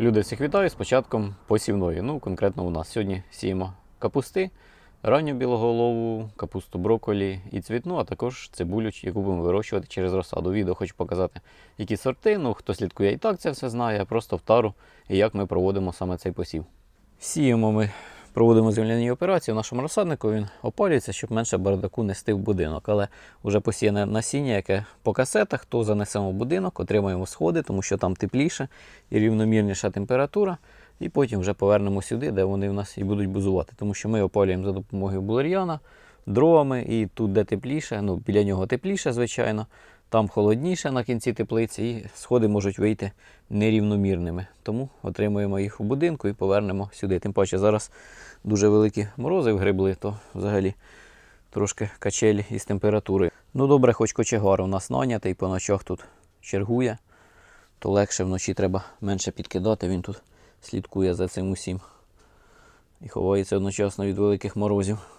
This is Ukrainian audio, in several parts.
Люди всіх вітаю з початком посівної. Ну, конкретно у нас сьогодні сіємо капусти, ранню білоголову, капусту брокколі і цвітну, а також цибулю, яку будемо вирощувати через розсаду. Відео хочу показати, які сорти. Ну, хто слідкує і так це все знає, а просто в тару і як ми проводимо саме цей посів. Сіємо ми, проводимо земляні операції в нашому розсаднику. Він опалюється, щоб менше бардаку нести в будинок. Але вже посіяне насіння, яке по касетах, то занесемо в будинок, отримаємо сходи, тому що там тепліше і рівномірніша температура. І потім вже повернемо сюди, де вони в нас і будуть бузувати. Тому що ми опалюємо за допомогою булер'яна, дровами, і тут, де тепліше, ну біля нього тепліше, звичайно. Там холодніше на кінці теплиці, і сходи можуть вийти нерівномірними. Тому отримуємо їх у будинку і повернемо сюди. Тим паче зараз дуже великі морози вгребли, то взагалі трошки качелі із температурою. Ну добре, хоч кочегар у нас нанятий, по ночах тут чергує, то легше вночі треба менше підкидати. Він тут слідкує за цим усім і ховається одночасно від великих морозів.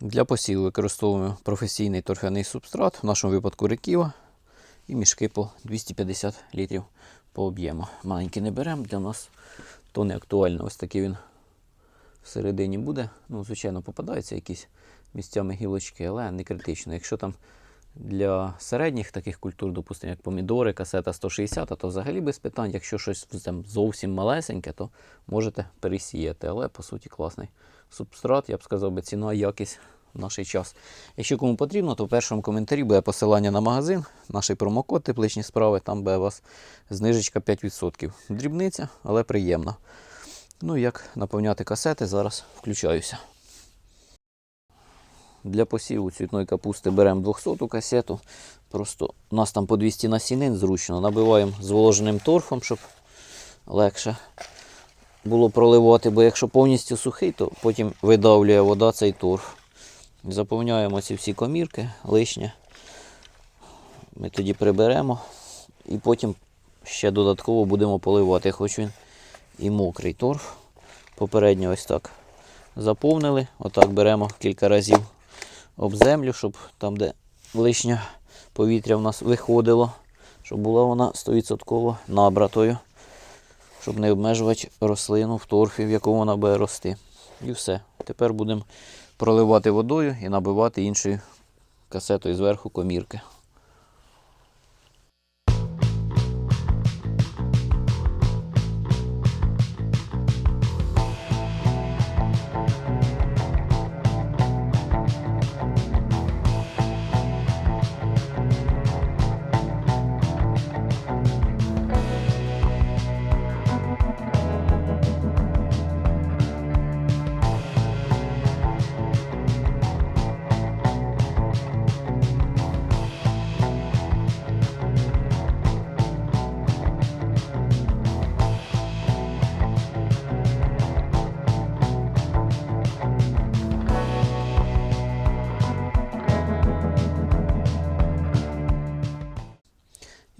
Для посіву використовуємо професійний торфяний субстрат, в нашому випадку реківа, і мішки по 250 літрів по об'єму. Маленький не беремо, для нас то не актуально. Ось такий він всередині буде. Ну, звичайно, попадаються якісь місцями гілочки, але не критично. Якщо там для середніх таких культур, допустимо, як помідори, касета 160, то взагалі без питань. Якщо щось там зовсім малесеньке, то можете пересіяти. Але по суті класний субстрат, я б сказав би, ціна якість в наш час. Якщо кому потрібно, то в першому коментарі буде посилання на магазин, наш промокод тепличні справи, там буде у вас знижечка 5%. Дрібниця, але приємна. Ну, як наповняти касети, зараз включаюся. Для посіву цвітної капусти беремо 200 касету. Просто у нас там по 200 насінин зручно. Набиваємо зволоженим торфом, щоб легше було проливати, бо якщо повністю сухий, то потім видавлює вода цей торф. Заповняємо ці всі комірки лишнє. Ми тоді приберемо і потім ще додатково будемо поливати. Хоч він і мокрий торф. Попередньо ось так заповнили. Отак беремо кілька разів об землю, щоб там, де лишнє повітря в нас виходило, щоб була вона 100% набратою, щоб не обмежувати рослину в торфі, в якому вона буде рости. І все. Тепер будемо проливати водою і набивати іншою касетою зверху комірки.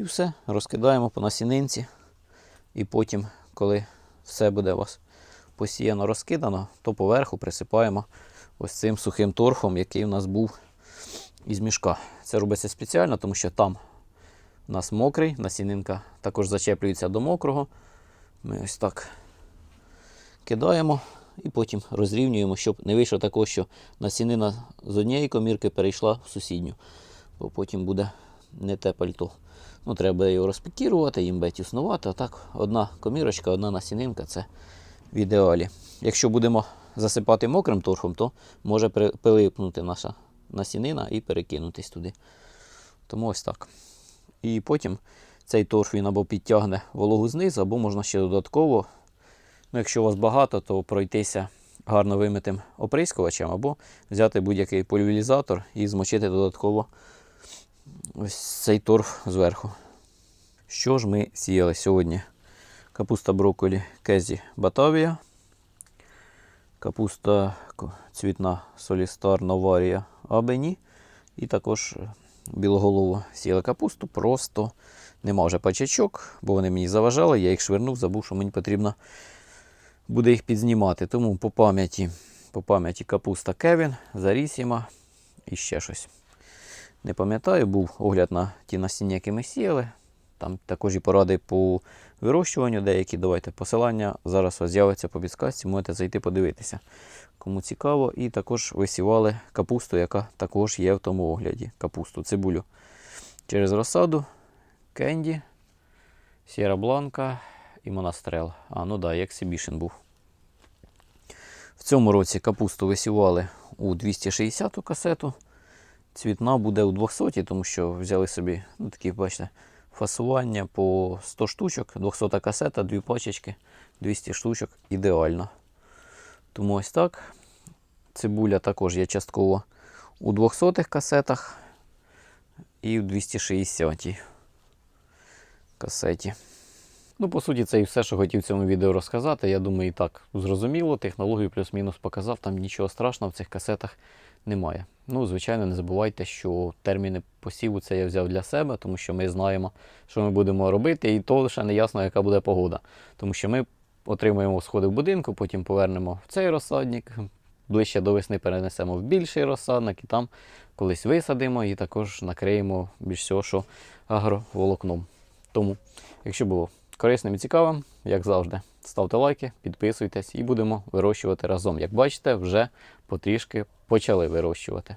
І все, розкидаємо по насінинці. І потім, коли все буде у вас посіяно розкидано, то поверху присипаємо ось цим сухим торфом, який у нас був із мішка. Це робиться спеціально, тому що там у нас мокрий, насінинка також зачеплюється до мокрого. Ми ось так кидаємо і потім розрівнюємо, щоб не вийшло такого, що насінина з однієї комірки перейшла в сусідню, бо потім буде не те пальто. Ну, треба його розпікірувати, їм буде тіснувати. А так, одна комірочка, одна насінинка це в ідеалі. Якщо будемо засипати мокрим торфом, то може прилипнути наша насінина і перекинутись туди. Тому ось так. І потім цей торф він або підтягне вологу знизу, або можна ще додатково. Ну, якщо у вас багато, то пройтися гарно вимитим оприскувачем, або взяти будь-який пульверізатор і змочити додатково ось цей торф зверху. Що ж ми сіяли сьогодні? Капуста брокколі Кезі Батавія, капуста цвітна Солістар Новарія Абені. І також е, білоголову сіяли капусту. Просто нема вже пачачок, бо вони мені заважали, я їх швирнув, забув, що мені потрібно буде їх підзнімати. Тому по пам'яті, по пам'яті капуста Кевін, Зарісіма і ще щось. Не пам'ятаю, був огляд на ті насіння, які ми сіяли. Там також і поради по вирощуванню деякі. Давайте посилання зараз з'явиться по підсказці, можете зайти подивитися. Кому цікаво, і також висівали капусту, яка також є в тому огляді. Капусту, цибулю через розсаду, кенді, сіра бланка і монастрел. А, ну да, як Сібішин був. В цьому році капусту висівали у 260-ту касету. Цвітна буде у 200, тому що взяли собі ну, такі, бачите, фасування по 100 штучок, 200 касета, дві пачечки, 200 штучок ідеально. Тому ось так. Цибуля також є частково у 200 касетах і у 260 касеті. Ну, по суті, це і все, що хотів в цьому відео розказати. Я думаю, і так зрозуміло. Технологію плюс-мінус показав, там нічого страшного в цих касетах немає. Ну, звичайно, не забувайте, що терміни посіву це я взяв для себе, тому що ми знаємо, що ми будемо робити, і то лише не ясно, яка буде погода. Тому що ми отримуємо сходи в будинку, потім повернемо в цей розсадник, ближче до весни перенесемо в більший розсадник і там колись висадимо і також накриємо більш всього, що агроволокном. Тому, якщо було корисним і цікавим, як завжди, ставте лайки, підписуйтесь і будемо вирощувати разом. Як бачите, вже потрішки почали вирощувати.